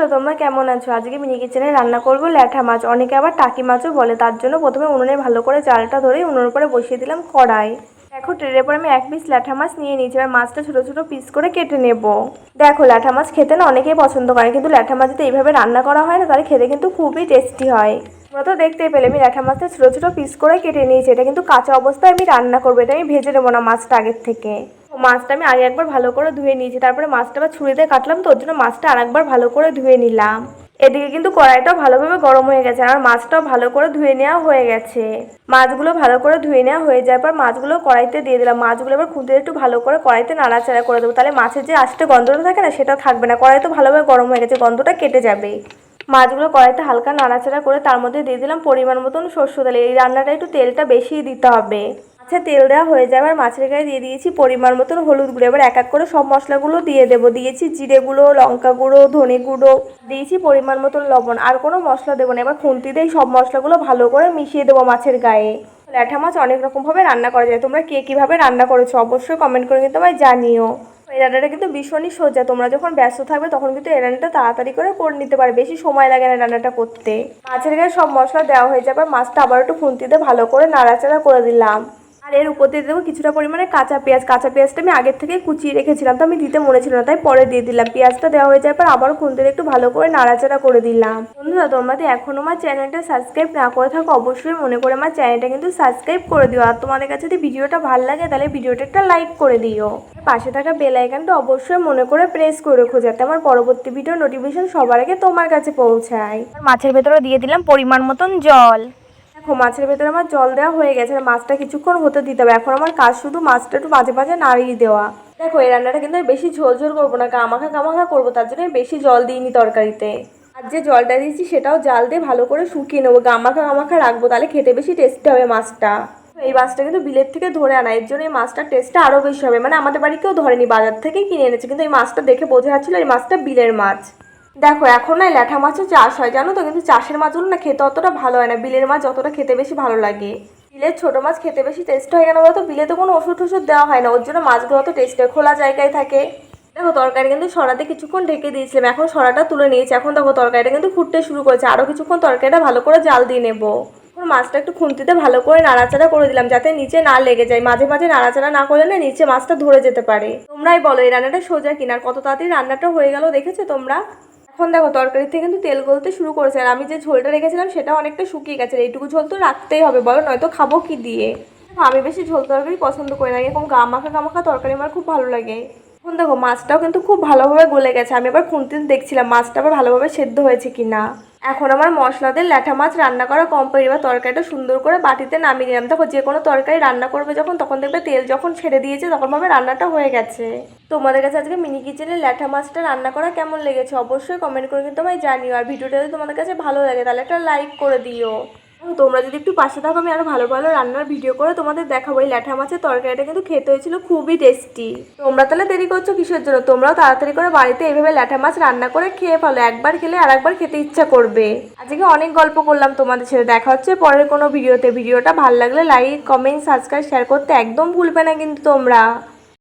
তো তোমরা কেমন আছো? আজকে মিনি কিচেনে রান্না করব ল্যাঠা মাছ। অনেকে আবার টাকি মাছও বলে, তার জন্য প্রথমে উনুনে ভালো করে চালটা ধরে উনুনের উপরে বসিয়ে দিলাম কড়াই। দেখো, ট্রেনের পরে আমি এক পিস ল্যাঠা মাছ নিয়ে নিয়েছি, এবার মাছটা ছোটো ছোটো পিস করে কেটে নেব। দেখো, ল্যাঠা মাছ খেতে না অনেকেই পছন্দ করে, কিন্তু ল্যাঠা মাছ যদি এইভাবে রান্না করা হয় না, তাহলে খেতে কিন্তু খুবই টেস্টি হয়। তোমরা তো দেখতেই পেলে, আমি ল্যাঠা মাছটা ছোটো ছোটো পিস করে কেটে নিয়েছি, এটা কিন্তু কাঁচা অবস্থায় আমি রান্না করব, এটা আমি ভেজে নেব না মাছটা আগের থেকে। মাছটা আমি আগে একবার ভালো করে ধুয়ে নিয়েছি, তারপরে মাছটা আবার ছুরিতে কাটলাম তো, ওর জন্য মাছটা আরেকবার ভালো করে ধুয়ে নিলাম। এদিকে কিন্তু কড়াইটাও ভালোভাবে গরম হয়ে গেছে, আর মাছটাও ভালো করে ধুয়ে নেওয়া হয়ে গেছে। মাছগুলো ভালো করে ধুয়ে নেওয়া হয়ে যাওয়ার পর মাছগুলো কড়াইতে দিয়ে দিলাম। মাছগুলো এবার খুঁজে একটু ভালো করে কড়াইতে নাড়াচাড়া করে দেবো। তাহলে মাছের যে আস্তে গন্ধটা থাকে না, সেটা থাকবে না। কড়াই তো ভালোভাবে গরম হয়ে গেছে, গন্ধটা কেটে যাবে। মাছগুলো কড়াইতে হালকা নাড়াচাড়া করে তার মধ্যে দিয়ে দিলাম পরিমাণ মতন সর্ষে তেল। এই রান্নাটা একটু তেলটা বেশি দিতে হবে। আচ্ছা তেল দেওয়া হয়ে যাবে আর মাছের গায়ে দিয়ে দিয়েছি পরিমাণ মতন হলুদ গুঁড়ো। এবার এক এক করে সব মশলাগুলো দিয়ে দেবো। দিয়েছি জিরে গুঁড়ো, লঙ্কা গুঁড়ো, ধনে গুঁড়ো। দিয়েছি পরিমাণ মতন লবণ। আর কোনো মশলা দেবো না। এবার খুন্তি দিয়ে সব মশলাগুলো ভালো করে মিশিয়ে দেবো মাছের গায়ে। ল্যাঠা মাছ অনেক রকমভাবে রান্না করা যায়। তোমরা কে কীভাবে রান্না করেছ অবশ্যই কমেন্ট করে কিন্তু আমায় জানিও। এই রান্নাটা কিন্তু ভীষণই সোজা। তোমরা যখন ব্যস্ত থাকবে, তখন কিন্তু এই রান্নাটা তাড়াতাড়ি করে করে নিতে পারবে। বেশি সময় লাগে না রান্নাটা করতে। মাছের গায়ে সব মশলা দেওয়া হয়ে যাবে। মাছটা আবার একটু খুন্তিতে ভালো করে নাড়াচাড়া করে দিলাম। আর এর উপর দিয়ে দেবো কিছুটা পরিমাণে কাঁচা পেঁয়াজ। কাঁচা পেঁয়াজটা আমি আগের থেকে কুচিয়ে রেখেছিলাম, তো আমি দিতে মনে ছিল না, তাই পরে দিয়ে দিলাম। পেঁয়াজটা দেওয়া হয়ে যাওয়ার পর আবারও খুন্তিতে একটু ভালো করে নাড়াচাড়া করে দিলাম। বন্ধুরা যদি এখনও আমার চ্যানেলটা সাবস্ক্রাইব না করে থাকো, অবশ্যই মনে করে আমার চ্যানেলটা কিন্তু সাবস্ক্রাইব করে দিও। আর তোমাদের কাছে যদি ভিডিওটা ভালো লাগে, তাহলে ভিডিওটা একটা লাইক করে দিও। পাশে থাকা বেল আইকনটা অবশ্যই মনে করে প্রেস করে রেখো, যাতে আমার পরবর্তী ভিডিও নোটিফিকেশন সবার আগে তোমার কাছে পৌঁছায়। মাছের ভেতরে দিয়ে দিলাম পরিমাণ মতন জল। দেখো, মাছের ভেতরে আমার জল দেওয়া হয়ে গেছে, আর মাছটা কিছুক্ষণ হতে দিতে হবে। এখন আমার কাজ শুধু মাছটা একটু মাঝে মাঝে নাড়িয়ে দেওয়া। দেখো, এই রান্নাটা কিন্তু আমি বেশি ঝোল ঝোল করব না গামাখা গামাখা করব, তার জন্য বেশি জল দিইনি তরকারিতে। আর যে জলটা দিয়েছি, সেটাও জাল দিয়ে ভালো করে শুকিয়ে নেব, গামাখা গামাখা রাখব, তাহলে খেতে বেশি টেস্টি হবে মাছটা। এই মাছটা কিন্তু বিলের থেকে ধরে আনা, এর জন্য এই মাছটার টেস্টটা আরও বেশি হবে। মানে আমাদের বাড়ি কেউ ধরেনি, বাজার থেকেই কিনে এনেছে, কিন্তু এই মাছটা দেখে বোঝা যাচ্ছিল এই মাছটা বিলের মাছ। দেখো, এখন না ল্যাঠা মাছের চাষ হয়, জানো তো? কিন্তু চাষের মাছগুলো না খেতে অতটা ভালো হয় না। বিলের মাছ যতটা খেতে বেশি ভালো লাগে। বিলের ছোট মাছ খেতে বেশি টেস্ট হয় কেন বলতো? বিলে তো কোনো ওষুধ টষুধ দেওয়া হয় না। ওর জন্য মাছগুলো অত টেস্ট হয়, খোলা জায়গায় থাকে। দেখো, তরকারি কিন্তু সরাতে কিছুক্ষণ ঢেকে দিয়েছিলাম। এখন সরাটা তুলে নিয়েছি। এখন দেখো, তরকারিটা কিন্তু ফুটতে শুরু করেছে। আরও কিছুক্ষণ তরকারিটা ভালো করে জাল দিয়ে নেব। এখন মাছটা একটু খুন্তিতে ভালো করে নাড়াচাড়া করে দিলাম, যাতে নিচে না লেগে যায়। মাঝে মাঝে নাড়াচাড়া না করলে না নিচে মাছটা ধরে যেতে পারে। তোমরাই বলো, এই রান্নাটা সোজা কিনা? কত তাড়াতাড়ি রান্নাটা হয়ে গেল, দেখেছ তোমরা? এখন দেখো তরকারিতে কিন্তু তেল গলতে শুরু করেছে। আর আমি যে ঝোলটা রেখেছিলাম সেটা অনেকটা শুকিয়ে গেছে। এইটুকু ঝোল তো রাখতেই হবে। বলো, নয়তো খাব কি দিয়ে? আমি বেশি ঝোল তরকারি পছন্দ করি না। এরকম গামাখা গামাখা তরকারি আমার খুব ভালো লাগে। এখন দেখো, মাছটাও কিন্তু খুব ভালোভাবে গলে গেছে। আমি এবার খুন্তিতে দেখছিলাম, মাছটা আবার ভালোভাবে সেদ্ধ হয়েছে কিনা। এখন আমার মশলাদের ল্যাঠা মাছ রান্না করা কমপ্লিট এবার তরকারিটা সুন্দর করে বাটিতে নামিয়ে নিলাম দেখো, যে কোনো তরকারি রান্না করবে যখন, তখন দেখবে তেল যখন ছেড়ে দিয়েছে তখন ভাবে রান্নাটা হয়ে গেছে। তোমাদের কাছে আজকে মিনি কিচেনে ল্যাঠা মাছটা রান্না করা কেমন লেগেছে? অবশ্যই কমেন্ট করে কিন্তু আমায় জানিও। আর ভিডিওটা যদি তোমাদের কাছে ভালো লাগে, তাহলে একটা লাইক করে দিও। তোমরা যদি একটু পাশে থাকো, আমি আরও ভালো ভালো রান্নার ভিডিও করে তোমাদের দেখাবো। এই ল্যাঠা মাছের তরকারিটা কিন্তু খেতে হয়েছিল খুবই টেস্টি তোমরা তাহলে দেরি করছ কিসের জন্য? তোমরাও তাড়াতাড়ি করে বাড়িতে এইভাবে ল্যাঠা মাছ রান্না করে খেয়ে ফেলো। একবার খেলে আর একবার খেতে ইচ্ছা করবে। আজকে অনেক গল্প করলাম তোমাদের সাথে। দেখা হচ্ছে পরের কোনো ভিডিওতে ভিডিওটা ভালো লাগলে লাইক কমেন্ট সাবস্ক্রাইব শেয়ার করতে একদম ভুলবে না কিন্তু তোমরা।